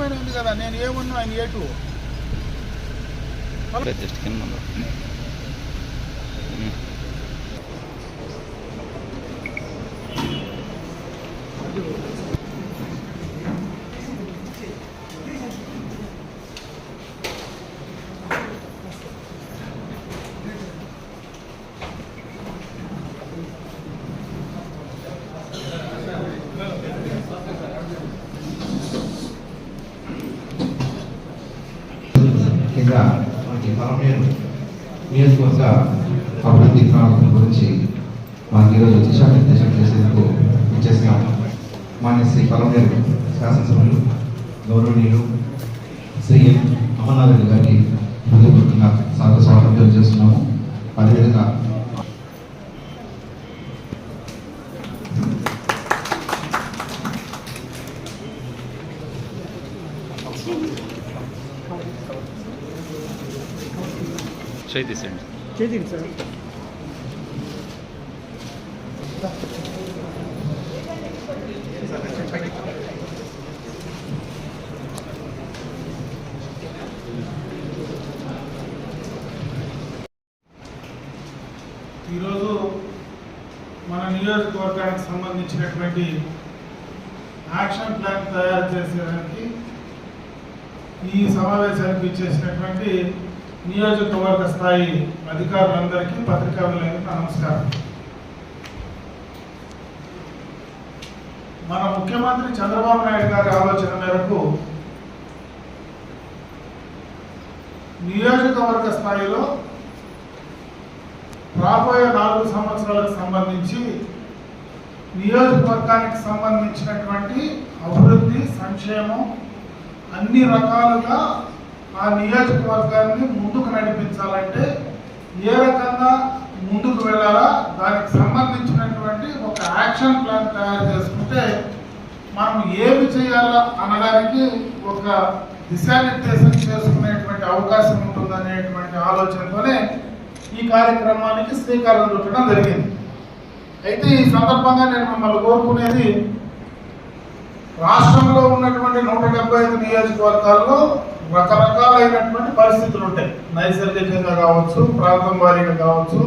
పైన ఉంది కదా నేను ఏమన్నా ఆయన ఏ టూ? జస్ట్ కింద ఉందా? ఉమ్. ముఖ్యంగా మనకి పరమేరు నియోజకవర్గ అభివృద్ధి ప్రణాళిక గురించి మనకి ఈరోజు దిశానిర్దేశం చేసేందుకు ఇచ్చేసిన మాన్య శ్రీ పరమేరు శాసనసభ్యులు గౌరవనీయులు శ్రీ ఎం అమర్నాథ్ రెడ్డి గారికి హృదయపూర్వకంగా సాగర స్వాగతం చేస్తున్నాము అదేవిధంగా చేయి తీసేయండి చేయండి సార్. ఈరోజు మన నియోజకవర్గానికి సంబంధించినటువంటి యాక్షన్ ప్లాన్ తయారు చేసేదానికి ఈ సమావేశానికి ఇచ్చేసినటువంటి నియోజకవర్గ స్థాయి అధికారులందరికీ పత్రికా నమస్కారం. మన ముఖ్యమంత్రి చంద్రబాబు నాయుడు గారి ఆలోచన మేరకు నియోజకవర్గ స్థాయిలో రాబోయే నాలుగు సంవత్సరాలకు సంబంధించి నియోజకవర్గానికి సంబంధించినటువంటి అభివృద్ధి సంక్షేమం అన్ని రకాలుగా ఆ నియోజకవర్గాన్ని ముందుకు నడిపించాలంటే ఏ రకంగా ముందుకు వెళ్ళాలా దానికి సంబంధించినటువంటి ఒక యాక్షన్ ప్లాన్ తయారు చేసుకుంటే మనం ఏమి చేయాలా అనడానికి ఒక దిశానిర్దేశం చేసుకునేటువంటి అవకాశం ఉంటుందనేటువంటి ఆలోచనతోనే ఈ కార్యక్రమానికి శ్రీకారం చుట్టడం జరిగింది. అయితే ఈ సందర్భంగా నేను మిమ్మల్ని కోరుకునేది రాష్ట్రంలో ఉన్నటువంటి నూట డెబ్బై ఐదు నియోజకవర్గాల్లో రకరకాలైనటువంటి పరిస్థితులు ఉంటాయి. నైసర్గికంగా కావచ్చు ప్రాంతం వారీగా కావచ్చు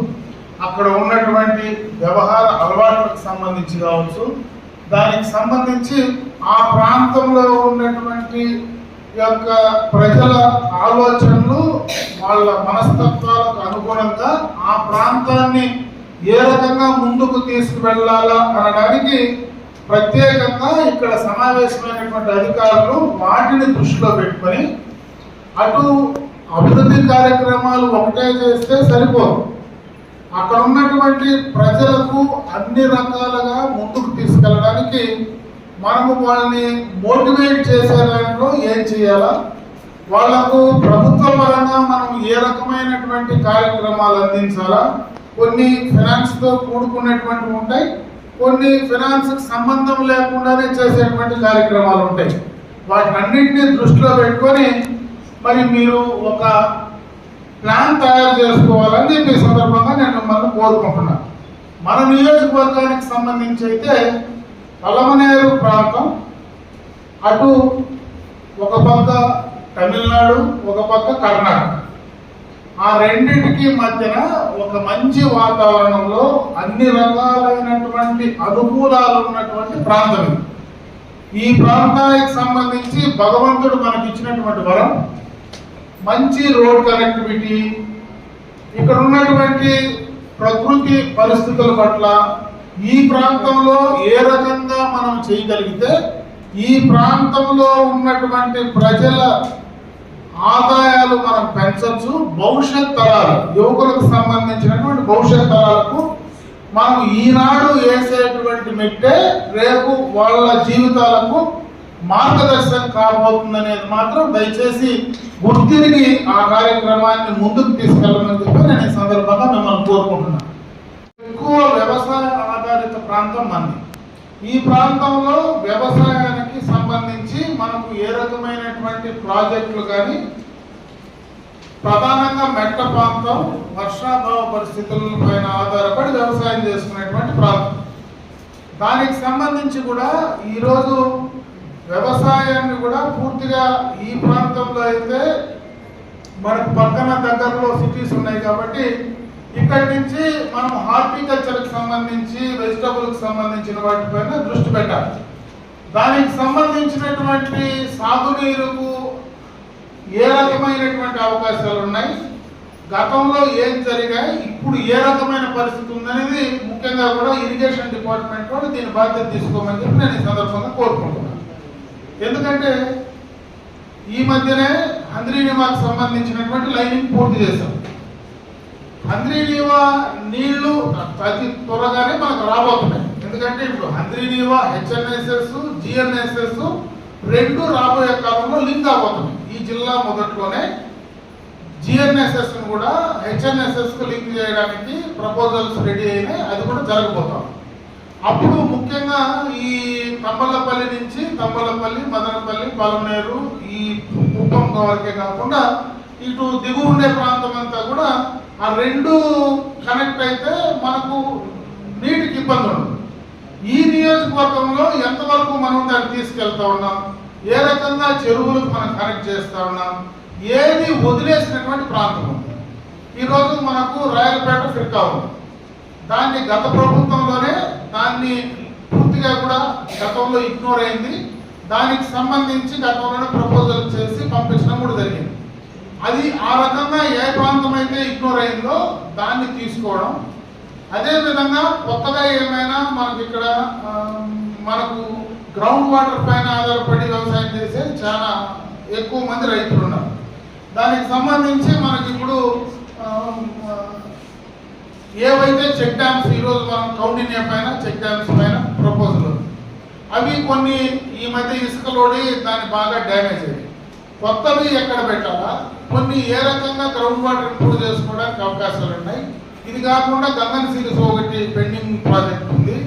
అక్కడ ఉన్నటువంటి వ్యవహార అలవాట్లకు సంబంధించి కావచ్చు. దానికి సంబంధించి ఆ ప్రాంతంలో ఉన్నటువంటి యొక్క ప్రజల ఆలోచనలు వాళ్ళ మనస్తత్వాలకు అనుగుణంగా ఆ ప్రాంతాన్ని ఏ రకంగా ముందుకు తీసుకువెళ్ళాలా అనడానికి ప్రత్యేకంగా ఇక్కడ సమావేశమైనటువంటి అధికారులు వాటిని దృష్టిలో పెట్టుకొని అటు అభివృద్ధి కార్యక్రమాలు ఒకటే చేస్తే సరిపోదు. అక్కడ ఉన్నటువంటి ప్రజలకు అన్ని రకాలుగా ముందుకు తీసుకెళ్ళడానికి మనము వాళ్ళని మోటివేట్ చేసే దాంట్లో ఏం చేయాలా? వాళ్ళకు ప్రభుత్వ పరంగా మనం ఏ రకమైనటువంటి కార్యక్రమాలు అందించాలా? కొన్ని ఫినాన్స్తో కూడుకున్నటువంటివి ఉంటాయి కొన్ని ఫినాన్స్కి సంబంధం లేకుండానే చేసేటువంటి కార్యక్రమాలు ఉంటాయి. వాటన్నింటినీ దృష్టిలో పెట్టుకొని మరి మీరు ఒక ప్లాన్ తయారు చేసుకోవాలని చెప్పి సందర్భంగా నేను మిమ్మల్ని కోరుకుంటున్నాను. మన నియోజకవర్గానికి సంబంధించి అయితే పలమనేరు ప్రాంతం అటు ఒక పక్క తమిళనాడు ఒక పక్క కర్ణాటక. ఆ రెండింటికి మధ్యన ఒక మంచి వాతావరణంలో అన్ని రకాలైనటువంటి అనుకూలాలు ఉన్నటువంటి ప్రాంతం ఈ ప్రాంతానికి సంబంధించి భగవంతుడు మనకి ఇచ్చినటువంటి వరం మంచి రోడ్ కనెక్టివిటీ ఇక్కడ ఉన్నటువంటి ప్రకృతి పరిస్థితుల పట్ల ఈ ప్రాంతంలో ఏ రకంగా మనం చేయగలిగితే ఈ ప్రాంతంలో ఉన్నటువంటి ప్రజల ఆదాయాలు మనం పెంచవచ్చు భవిష్యత్ తరాలు యువకులకు సంబంధించినటువంటి భవిష్యత్ తరాలకు మనం ఈనాడు వేసేటువంటి మెట్టే రేపు వాళ్ళ జీవితాలకు మార్గదర్శనం కాబోతుందనేది మాత్రం దయచేసి గుర్తిరిగి ఆ కార్యక్రమాన్ని ముందుకు తీసుకెళ్ళమని చెప్పి నేను ఈ సందర్భంగా మిమ్మల్ని కోరుకుంటున్నాను. ఎక్కువ వ్యవసాయ ఆధారిత ప్రాంతం మంది. ఈ ప్రాంతంలో వ్యవసాయానికి సంబంధించి మనకు ఏ రకమైనటువంటి ప్రాజెక్టులు కానీ ప్రధానంగా మెట్ట ప్రాంతం వర్షాభావ పరిస్థితుల పైన ఆధారపడి వ్యవసాయం చేసుకునేటువంటి ప్రాంతం. దానికి సంబంధించి కూడా ఈరోజు వ్యవసాయాన్ని కూడా పూర్తిగా ఈ ప్రాంతంలో అయితే మనకు పక్కన దగ్గరలో సిటీస్ ఉన్నాయి కాబట్టి ఇక్కడి నుంచి మనం హార్టికల్చర్కి సంబంధించి వెజిటబుల్కి సంబంధించిన వాటిపైన దృష్టి పెట్టాలి. దానికి సంబంధించినటువంటి సాగునీరుకు ఏ రకమైనటువంటి అవకాశాలు ఉన్నాయి? గతంలో ఏం జరిగాయి? ఇప్పుడు ఏ రకమైన పరిస్థితి ఉందనేది ముఖ్యంగా కూడా ఇరిగేషన్ డిపార్ట్మెంట్ వాళ్ళు దీని బాధ్యత తీసుకోమని చెప్పి నేను ఈ సందర్భంగా కోరుకుంటున్నాను. ఎందుకంటే ఈ మధ్యనే హంద్రీనివాకు సంబంధించినటువంటి లైనింగ్ పూర్తి చేశాం. హంద్రీనీవా నీళ్ళు అతి త్వరగానే మనకు రాబోతున్నాయి. ఎందుకంటే ఇప్పుడు హంద్రీనీవా హెచ్ఎన్ఎస్ఎస్ జిఎన్ఎస్ఎస్ రెండు రాబోయే కాలంలో లింక్ అవబోతున్నాయి. ఈ జిల్లా మొదట్లోనే జిఎన్ఎస్ఎస్ను కూడా హెచ్ఎన్ఎస్ఎస్కు లింక్ చేయడానికి ప్రపోజల్స్ రెడీ అయినాయి. అది కూడా జరగబోతాం అప్పుడు ముఖ్యంగా ఈ తంబలపల్లి నుంచి తంబలపల్లి మదనపల్లి పలమనేరు ఈ కుప్పం వరకే కాకుండా ఇటు దిగువ ఉండే ప్రాంతం అంతా కూడా ఆ రెండు కనెక్ట్ అయితే మనకు నీటికి ఇబ్బంది ఉండదు. ఈ నియోజకవర్గంలో ఎంతవరకు మనం దాన్ని తీసుకెళ్తా ఉన్నాం? ఏ రకంగా చెరువులకు మనం కనెక్ట్ చేస్తా ఉన్నాం? ఏది వదిలేసినటువంటి ప్రాంతం ఉంది ఈరోజు మనకు రాయలపేట ఫిర్కా ఉంది. దాన్ని గత ప్రభుత్వంలోనే దాన్ని పూర్తిగా కూడా గతంలో ఇగ్నోర్ అయింది. దానికి సంబంధించి గతంలోనే ప్రపోజల్ చేసి పంపించడం కూడా జరిగింది. అది ఆ రకంగా ఏ ప్రాంతం అయితే ఇగ్నోర్ అయిందో దాన్ని తీసుకోవడం. అదే విధంగా కొత్తగా ఏమైనా మనకి ఇక్కడ మనకు గ్రౌండ్ వాటర్ పైన ఆధారపడి వ్యవసాయం చేసే చాలా ఎక్కువ మంది రైతులు ఉన్నారు. దానికి సంబంధించి మనకి ఇప్పుడు ఏవైతే చెక్ డ్యామ్స్ ఈరోజు మనం కౌండిన్యా పైన చెక్ డ్యామ్స్ పైన ప్రపోజల్ ఉంది. అవి కొన్ని ఈ మధ్య ఇసుకలోడి దాన్ని బాగా డ్యామేజ్ అయ్యాయి. కొత్తవి ఎక్కడ పెట్టాలా? కొన్ని ఏ రకంగా గ్రౌండ్ వాటర్ ఇంప్రూవ్ చేసుకోవడానికి అవకాశాలు ఉన్నాయి. ఇది కాకుండా గంగన్ సిరీస్ ఒకటి పెండింగ్ ప్రాజెక్ట్ ఉంది.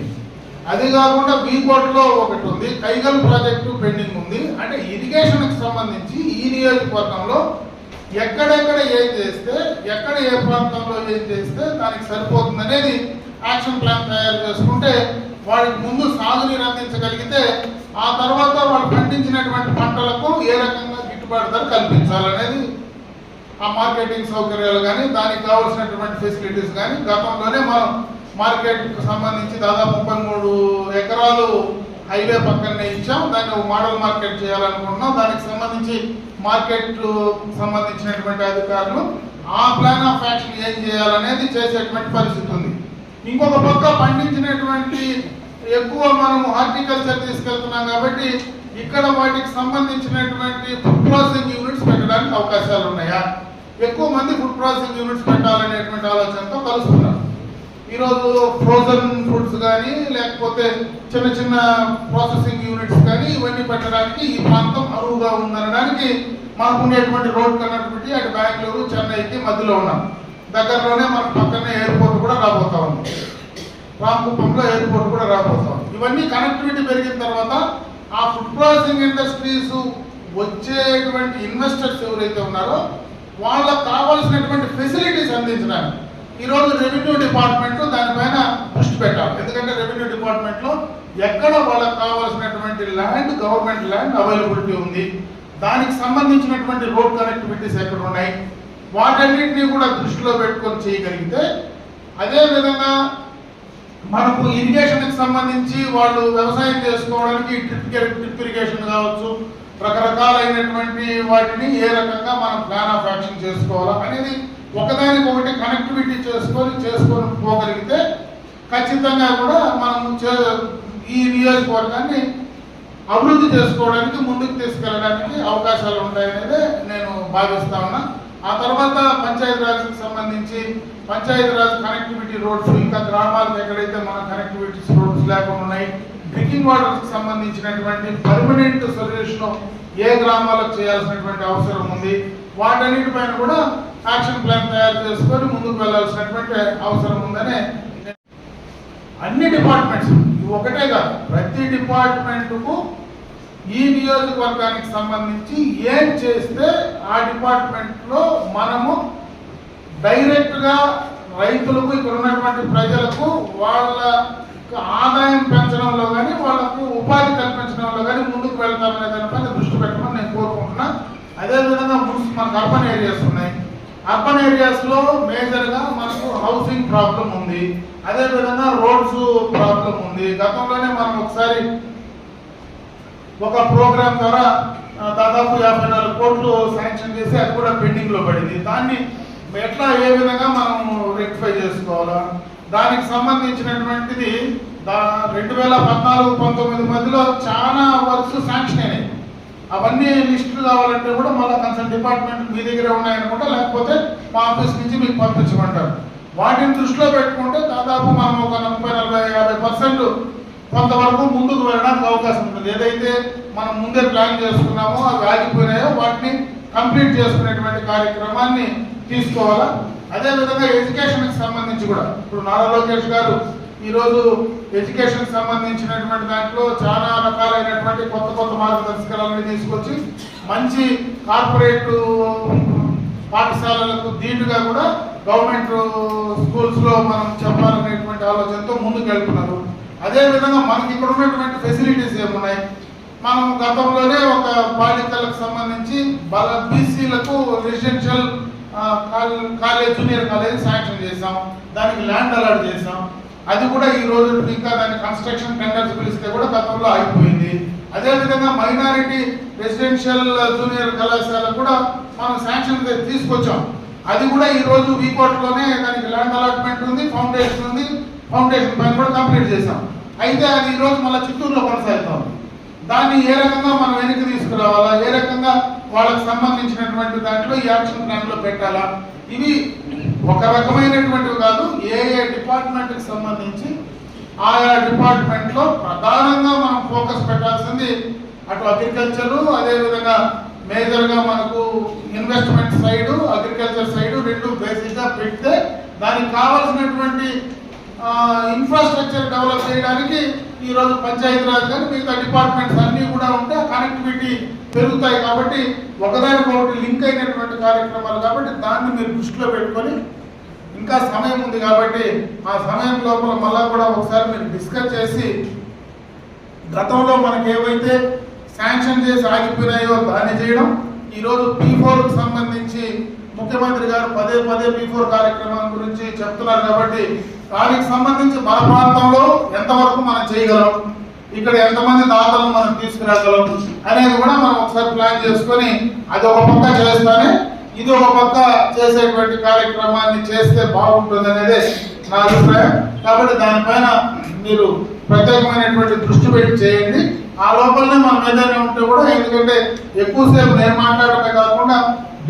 అది కాకుండా బీకోట్లో ఒకటి ఉంది. కైగల్ ప్రాజెక్టు పెండింగ్ ఉంది. అంటే ఇరిగేషన్కి సంబంధించి ఈ నియోజకవర్గంలో ఎక్కడెక్కడ ఏం చేస్తే ఎక్కడ ఏ ప్రాంతంలో ఏం చేస్తే దానికి సరిపోతుంది అనేది యాక్షన్ ప్లాన్ తయారు చేసుకుంటే వాడికి ముందు సాగునీరు అందించగలిగితే ఆ తర్వాత వాళ్ళు పండించినటువంటి పంటలకు ఏ రకంగా గిట్టుబాటు ధర కల్పించాలనేది ఆ మార్కెటింగ్ సౌకర్యాలు కానీ దానికి కావాల్సినటువంటి ఫెసిలిటీస్ కానీ గతంలోనే మనం మార్కెట్కి సంబంధించి దాదాపు ముప్పై మూడు ఎకరాలు హైవే పక్కనే ఇచ్చాం. దాన్ని ఒక మోడల్ మార్కెట్ చేయాలనుకుంటున్నాం. దానికి సంబంధించి మార్కెట్ సంబంధించినటువంటి అధికారులు ఆ ప్లాన్ ఆఫ్ యాక్షన్ ఏం చేయాలనేది చేసేటువంటి పరిస్థితి ఉంది. ఇంకొక పక్క పండించినటువంటి ఎక్కువ మనము హార్టికల్చర్ తీసుకెళ్తున్నాం కాబట్టి ఇక్కడ వాటికి సంబంధించినటువంటి ఫుడ్ ప్రాసెసింగ్ యూనిట్స్ పెట్టడానికి అవకాశాలు ఉన్నాయా ఎక్కువ మంది ఫుడ్ ప్రాసెసింగ్ యూనిట్స్ పెట్టాలనేటువంటి ఆలోచనతో కలుస్తున్నారు ఈరోజు ఫ్రోజన్ ఫుడ్స్ కానీ లేకపోతే చిన్న చిన్న ప్రాసెసింగ్ యూనిట్స్ కానీ ఇవన్నీ పెట్టడానికి ఈ ప్రాంతం అరువుగా ఉందనడానికి మనకు ఉండేటువంటి రోడ్ కనెక్టివిటీ అటు బెంగళూరు చెన్నైకి మధ్యలో ఉన్నాం. దగ్గరలోనే మనకు పక్కనే ఎయిర్పోర్ట్ కూడా రాబోతా ఉంది. రామకుప్పంలో ఎయిర్పోర్ట్ కూడా రాబోతాం ఇవన్నీ కనెక్టివిటీ పెరిగిన తర్వాత ఆ ఫుడ్ ప్రాసెసింగ్ ఇండస్ట్రీస్ వచ్చేటువంటి ఇన్వెస్టర్స్ ఎవరైతే ఉన్నారో వాళ్ళకు కావాల్సినటువంటి ఫెసిలిటీస్ అందించడానికి ఈరోజు రెవెన్యూ డిపార్ట్మెంట్ దానిపైన దృష్టి పెట్టాలి. ఎందుకంటే రెవెన్యూ డిపార్ట్మెంట్లో ఎక్కడ వాళ్ళకి కావాల్సినటువంటి ల్యాండ్ గవర్నమెంట్ ల్యాండ్ అవైలబిలిటీ ఉంది. దానికి సంబంధించినటువంటి రోడ్ కనెక్టివిటీస్ ఎక్కడ ఉన్నాయి? వాటన్నింటినీ కూడా దృష్టిలో పెట్టుకొని చేయగలిగితే అదేవిధంగా మనకు ఇరిగేషన్కి సంబంధించి వాళ్ళు వ్యవసాయం చేసుకోవడానికి డ్రిప్ డ్రిప్ ఇరిగేషన్ కావచ్చు రకరకాలైనటువంటి వాటిని ఏ రకంగా మనం ప్లాన్ ఆఫ్ యాక్షన్ చేసుకోవాలా అనేది ఒకదానికి ఒకటి కనెక్టివిటీ చేసుకొని చేసుకొని పోగలిగితే ఖచ్చితంగా కూడా మనం చే- ఈ నియోజకవర్గాన్ని అభివృద్ధి చేసుకోవడానికి ముందుకు తీసుకెళ్ళడానికి అవకాశాలు ఉంటాయనేది నేను భావిస్తా ఉన్నా. ఆ తర్వాత పంచాయతీరాజ్కి సంబంధించి పంచాయతీరాజ్ కనెక్టివిటీ రోడ్స్ ఇంకా గ్రామాలకు ఎక్కడైతే మన కనెక్టివిటీస్ రోడ్స్ లేకుండా ఉన్నాయి డ్రింకింగ్ వాటర్కి సంబంధించినటువంటి పర్మనెంట్ సొల్యూషన్ ఏ గ్రామాలకు చేయాల్సినటువంటి అవసరం ఉంది వాటన్నిటిపైన కూడా యాక్షన్ ప్లాన్ తయారు చేసుకొని ముందుకు వెళ్ళాల్సినటువంటి అవసరం ఉందని అన్ని డిపార్ట్మెంట్స్ ఒకటే కాదు ప్రతి డిపార్ట్మెంట్కు ఈ నియోజకవర్గానికి సంబంధించి ఏం చేస్తే ఆ డిపార్ట్మెంట్లో మనము డైరెక్ట్గా రైతులకు ఇక్కడ ఉన్నటువంటి ప్రజలకు వాళ్ళ ఆదాయం పెంచడంలో కానీ వాళ్ళకు ఉపాధి కల్పించడంలో కానీ ముందుకు వెళ్తామనే దానిపైన దృష్టి పెట్టమని నేను కోరుకుంటున్నా. అదేవిధంగా మున్సిపల్ అర్బన్ ఏరియాస్ ఉన్నాయి. అర్బన్ ఏరియాస్లో మేజర్గా మనకు హౌసింగ్ ప్రాబ్లం ఉంది. అదేవిధంగా రోడ్స్ ప్రాబ్లం ఉంది. గతంలోనే మనం ఒకసారి ఒక ప్రోగ్రామ్ ద్వారా దాదాపు యాభై నాలుగు కోట్లు శాంక్షన్ చేసి అది కూడా పెండింగ్లో పడింది. దాన్ని ఎట్లా ఏ విధంగా మనం రెక్టిఫై చేసుకోవాలా? దానికి సంబంధించినటువంటిది దా రెండు వేల పద్నాలుగు పంతొమ్మిది మధ్యలో చాలా వర్క్స్ శాంక్షన్ అయినాయి. అవన్నీ లిస్టులు కావాలంటే కూడా మళ్ళీ కొంచెం డిపార్ట్మెంట్ మీ దగ్గరే ఉన్నాయనుకుంటా లేకపోతే మా ఆఫీస్ నుంచి మీకు పంపించమంటారు. వాటిని దృష్టిలో పెట్టుకుంటే దాదాపు మనం ఒక ముప్పై నలభై యాభై పర్సెంట్ కొంతవరకు ముందుకు వెళ్ళడానికి అవకాశం ఉంటుంది. ఏదైతే మనం ముందే ప్లాన్ చేసుకున్నామో అవి ఆగిపోయినాయో వాటిని కంప్లీట్ చేసుకునేటువంటి కార్యక్రమాన్ని తీసుకోవాలా? అదేవిధంగా ఎడ్యుకేషన్కి సంబంధించి కూడా. ఇప్పుడు నారా లోకేష్ గారు ఈరోజు ఎడ్యుకేషన్ సంబంధించినటువంటి దాంట్లో చాలా రకాలైనటువంటి కొత్త కొత్త మార్గదర్శకాలని తీసుకొచ్చి మంచి కార్పొరేట్ పాఠశాలలకు దీటుగా కూడా గవర్నమెంట్ స్కూల్స్లో మనం చెప్పాలనేటువంటి ఆలోచనతో ముందుకు వెళ్తున్నారు అదేవిధంగా మనకి ఇక్కడ ఉన్నటువంటి ఫెసిలిటీస్ ఏమున్నాయి? మనం గతంలోనే ఒక బాలికలకు సంబంధించి బల బీసీలకు residential college junior college sanction చేసాం దానికి ల్యాండ్ అలాట్ చేసాం అది కూడా ఈ రోజు ఇంకా దాని కన్స్ట్రక్షన్ టెండర్స్ పిలిస్తే కూడా గతంలో అయిపోయింది అదేవిధంగా మైనారిటీ రెసిడెన్షియల్ జూనియర్ కళాశాల కూడా మనం శాంక్షన్ తీసుకొచ్చాం. అది కూడా ఈ రోజు వీకోట్లోనే దానికి ల్యాండ్ అలాట్మెంట్ ఉంది ఫౌండేషన్ ఉంది ఫౌండేషన్ పని కూడా కంప్లీట్ చేసాం అయితే అది ఈ రోజు మళ్ళీ చిత్తూరులో కొనసాగుతాం. దాన్ని ఏ రకంగా మనం వెనక్కి తీసుకురావాలా ఏ రకంగా వాళ్ళకి సంబంధించినటువంటి దాంట్లో ఈ యాక్షన్ ప్లాన్లో పెట్టాలా? ఇవి ఒక రకమైనటువంటివి కాదు ఏ ఏ డిపార్ట్మెంట్కి సంబంధించి ఆయా డిపార్ట్మెంట్లో ప్రధానంగా మనం ఫోకస్ పెట్టాల్సింది అటు అగ్రికల్చర్ అదేవిధంగా మేజర్గా మనకు ఇన్వెస్ట్మెంట్ సైడు అగ్రికల్చర్ సైడు రెండు బేసిక్గా పెడితే దానికి కావాల్సినటువంటి ఇన్ఫ్రాస్ట్రక్చర్ డెవలప్ చేయడానికి ఈరోజు పంచాయతీరాజ్ కానీ మిగతా డిపార్ట్మెంట్స్ అన్నీ కూడా ఉంటే కనెక్టివిటీ పెరుగుతాయి కాబట్టి ఒకదానికొకటి లింక్ అయినటువంటి కార్యక్రమాలు కాబట్టి దాన్ని మీరు దృష్టిలో పెట్టుకొని ఇంకా సమయం ఉంది కాబట్టి ఆ సమయం లోపల మళ్ళా కూడా ఒకసారి మీరు డిస్కస్ చేసి గతంలో మనకి ఏవైతే శాంక్షన్ చేసి ఆగిపోయినాయో దాన్ని చేయడం ఈరోజు పీ ఫోర్కు సంబంధించి ముఖ్యమంత్రి గారు పదే పదే పీ ఫోర్ కార్యక్రమం గురించి చెప్తున్నారు కాబట్టి దానికి సంబంధించి మన ప్రాంతంలో ఎంతవరకు మనం చేయగలం ఇక్కడ ఎంతమంది దాతలను మనం తీసుకురాగలం అనేది కూడా మనం ఒకసారి ప్లాన్ చేసుకొని అది ఒక పక్క చేస్తానే ఇది ఒక పక్క చేసేటువంటి కార్యక్రమాన్ని చేస్తే బాగుంటుంది అనేది నా అభిప్రాయం. కాబట్టి దానిపైన మీరు ప్రత్యేకమైనటువంటి దృష్టి పెట్టి చేయండి. ఆ లోపలనే మనం ఏదైనా ఉంటే కూడా ఎందుకంటే ఎక్కువసేపు నేను మాట్లాడటమే కాకుండా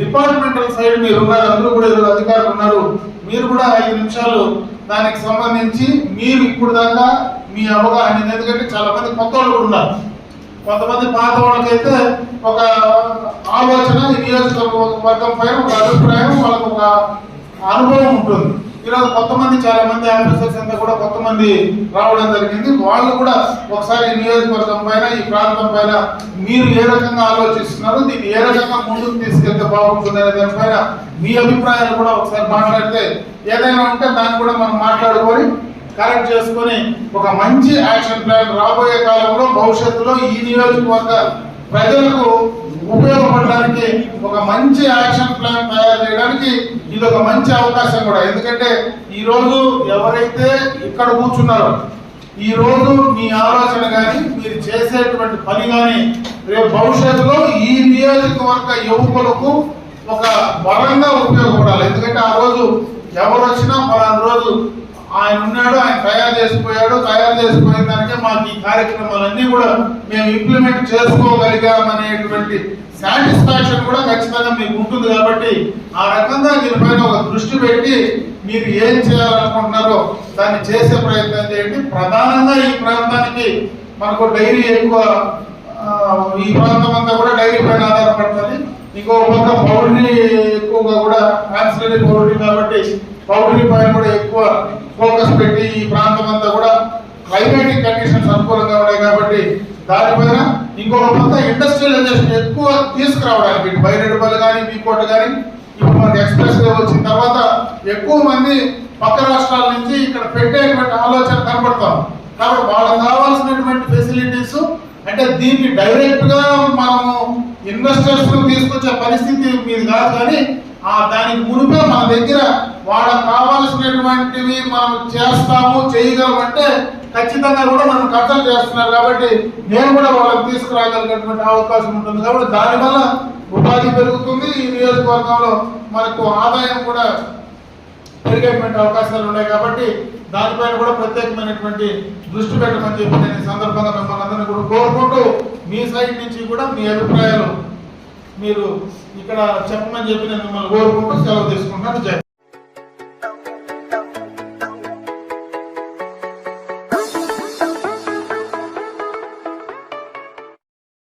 డిపార్ట్మెంటల్ సైడ్ మీరు ఉన్నారు అందరూ కూడా ఇద్దరు అధికారులు ఉన్నారు. మీరు కూడా ఐదు నిమిషాలు దానికి సంబంధించి మీరు ఇప్పుడు దాకా మీ అవగాహన ఎందుకంటే చాలా మంది కొత్త వాళ్ళు కూడా ఉన్నారు. కొంతమంది పాత వాళ్ళకైతే ఒక ఆలోచన ఈ నియోజకవర్గం పైన ఒక అభిప్రాయం వాళ్ళకు ఒక అనుభవం ఉంటుంది. ఈరోజు కొంతమంది చాలా మంది ఆఫీసర్స్ అంతా కూడా కొంతమంది రావడం జరిగింది. వాళ్ళు కూడా ఒకసారి ఈ నియోజకవర్గం పైన ఈ ప్రాంతం పైన మీరు ఏ రకంగా ఆలోచిస్తున్నారు దీన్ని ఏ రకంగా ముందుకు తీసుకెళ్తే బాగుంటుంది అనే దానిపైన మీ అభిప్రాయాలు కూడా ఒకసారి మాట్లాడితే ఏదైనా ఉంటే దాన్ని కూడా మనం మాట్లాడుకొని కరెక్ట్ చేసుకొని ఒక మంచి యాక్షన్ ప్లాన్ రాబోయే కాలంలో భవిష్యత్తులో ఈ నియోజకవర్గ ప్రజలకు మంచి యాక్షన్ ప్లాన్ తయారు చేయడానికి ఇది ఒక మంచి అవకాశం కూడా. ఎందుకంటే ఈరోజు ఎవరైతే ఇక్కడ కూర్చున్నారో ఈ రోజు మీ ఆలోచన కానీ మీరు చేసేటువంటి పని కానీ రేపు భవిష్యత్తులో ఈ నియోజకవర్గ యువకులకు ఒక బలంగా ఉపయోగపడాలి. ఎందుకంటే ఆ రోజు ఎవరు వచ్చినా పలానా రోజు ఆయన ఉన్నాడు ఆయన తయారు చేసిపోయాడు తయారు చేసిపోయిన దానికే మాకు ఈ కార్యక్రమాలన్నీ కూడా మేము ఇంప్లిమెంట్ చేసుకోగలిగాం అనేటువంటి సాటిస్ఫాక్షన్ కూడా ఖచ్చితంగా మీకు ఉంటుంది కాబట్టి ఆ రకంగా దీనిపైన ఒక దృష్టి పెట్టి మీరు ఏం చేయాలనుకుంటున్నారో దాన్ని చేసే ప్రయత్నం చేయండి. ప్రధానంగా ఈ ప్రాంతానికి మనకు డైరీ ఎక్కువ ఈ ప్రాంతం అంతా కూడా డైరీ పైన ఆధారపడుతుంది. ఇంకో పక్క పౌడరీ ఎక్కువగా కూడా ఆన్సిలరీ పౌరుడి కాబట్టి పౌరుని పైన కూడా ఎక్కువ ఫోకస్ పెట్టి ఈ ప్రాంతం అంతా కూడా క్లైమేటిక్ కండిషన్స్ అనుకూలంగా ఉన్నాయి కాబట్టి దానిపైన ఇంకొక కొంత ఇండస్ట్రియలైజేషన్ ఎక్కువ తీసుకురావడానికి ఇటు బైరెడ్బల్ కానీ బీకోట కానీ ఇప్పుడు మనకి ఎక్స్ప్రెస్ వే వచ్చిన తర్వాత ఎక్కువ మంది పక్క రాష్ట్రాల నుంచి ఇక్కడ పెట్టేటువంటి ఆలోచన కనబడతాం కాబట్టి వాళ్ళకి కావాల్సినటువంటి ఫెసిలిటీస్ అంటే దీన్ని డైరెక్ట్గా మనము ఇన్వెస్టర్స్ తీసుకొచ్చే పరిస్థితి మీది కాదు కానీ ఆ దానికి మునిపే మన దగ్గర వాళ్ళకి కావాల్సినటువంటివి మనం చేస్తాము చేయగలం అంటే ఖచ్చితంగా కూడా మనం కథలు చేస్తున్నారు కాబట్టి నేను కూడా వాళ్ళకి తీసుకురాగలిగినటువంటి అవకాశం ఉంటుంది కాబట్టి దానివల్ల ఉపాధి పెరుగుతుంది. ఈ నియోజకవర్గంలో మనకు ఆదాయం కూడా పెరిగేటువంటి అవకాశాలు ఉన్నాయి కాబట్టి దానిపైన కూడా ప్రత్యేకమైనటువంటి దృష్టి పెట్టమని చెప్పి నేను ఈ సందర్భంగా మిమ్మల్ని అందరినీ కూడా కోరుకుంటూ మీ సైడ్ నుంచి కూడా మీ అభిప్రాయాలు మీరు ఇక్కడ చెప్పమని చెప్పి నేను మిమ్మల్ని కోరుకుంటూ సెలవు తీసుకుంటాను జై